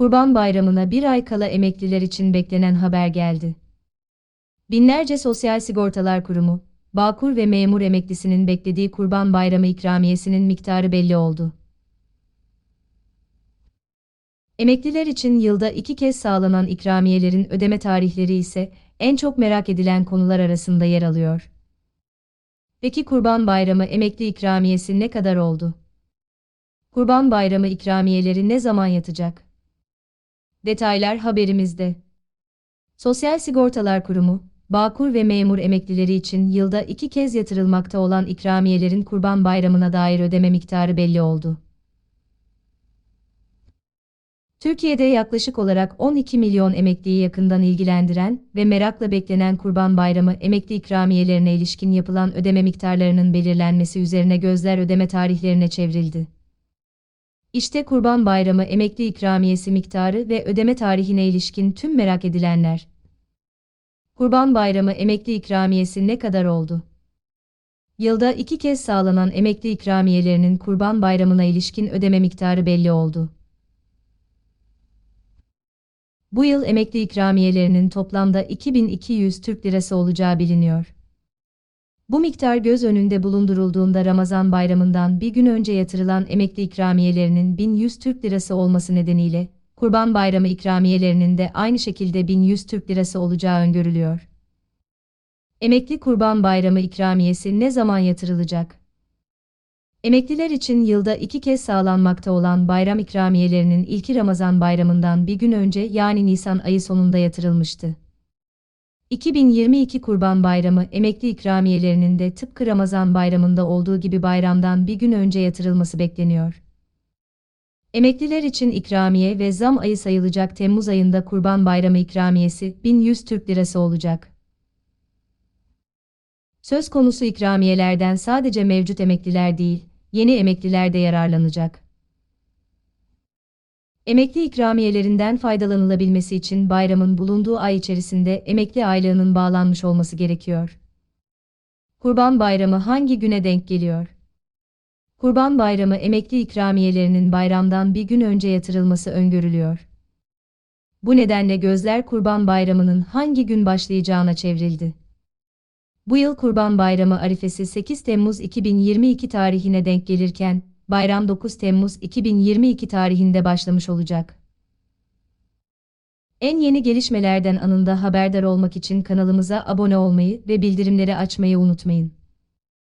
Kurban Bayramı'na bir ay kala emekliler için beklenen haber geldi. Binlerce Sosyal Sigortalar Kurumu, Bağkur ve memur emeklisinin beklediği Kurban Bayramı ikramiyesinin miktarı belli oldu. Emekliler için yılda iki kez sağlanan ikramiyelerin ödeme tarihleri ise en çok merak edilen konular arasında yer alıyor. Peki Kurban Bayramı emekli ikramiyesi ne kadar oldu? Kurban Bayramı ikramiyeleri ne zaman yatacak? Detaylar haberimizde. Sosyal Sigortalar Kurumu, Bağkur ve memur emeklileri için yılda iki kez yatırılmakta olan ikramiyelerin Kurban Bayramı'na dair ödeme miktarı belli oldu. Türkiye'de yaklaşık olarak 12 milyon emekliyi yakından ilgilendiren ve merakla beklenen Kurban Bayramı emekli ikramiyelerine ilişkin yapılan ödeme miktarlarının belirlenmesi üzerine gözler ödeme tarihlerine çevrildi. İşte Kurban Bayramı emekli ikramiyesi miktarı ve ödeme tarihine ilişkin tüm merak edilenler. Kurban Bayramı emekli ikramiyesi ne kadar oldu? Yılda iki kez sağlanan emekli ikramiyelerinin Kurban Bayramı'na ilişkin ödeme miktarı belli oldu. Bu yıl emekli ikramiyelerinin toplamda 2200 Türk Lirası olacağı biliniyor. Bu miktar göz önünde bulundurulduğunda Ramazan bayramından bir gün önce yatırılan emekli ikramiyelerinin 1100 Türk Lirası olması nedeniyle, Kurban Bayramı ikramiyelerinin de aynı şekilde 1100 Türk Lirası olacağı öngörülüyor. Emekli Kurban Bayramı ikramiyesi ne zaman yatırılacak? Emekliler için yılda iki kez sağlanmakta olan bayram ikramiyelerinin ilki Ramazan bayramından bir gün önce yani Nisan ayı sonunda yatırılmıştı. 2022 Kurban Bayramı emekli ikramiyelerinin de tıpkı Ramazan bayramında olduğu gibi bayramdan bir gün önce yatırılması bekleniyor. Emekliler için ikramiye ve zam ayı sayılacak Temmuz ayında Kurban Bayramı ikramiyesi 1100 Türk Lirası olacak. Söz konusu ikramiyelerden sadece mevcut emekliler değil, yeni emekliler de yararlanacak. Emekli ikramiyelerinden faydalanılabilmesi için bayramın bulunduğu ay içerisinde emekli aylığının bağlanmış olması gerekiyor. Kurban Bayramı hangi güne denk geliyor? Kurban Bayramı emekli ikramiyelerinin bayramdan bir gün önce yatırılması öngörülüyor. Bu nedenle gözler Kurban Bayramı'nın hangi gün başlayacağına çevrildi. Bu yıl Kurban Bayramı arifesi 8 Temmuz 2022 tarihine denk gelirken, bayram 9 Temmuz 2022 tarihinde başlamış olacak. En yeni gelişmelerden anında haberdar olmak için kanalımıza abone olmayı ve bildirimleri açmayı unutmayın.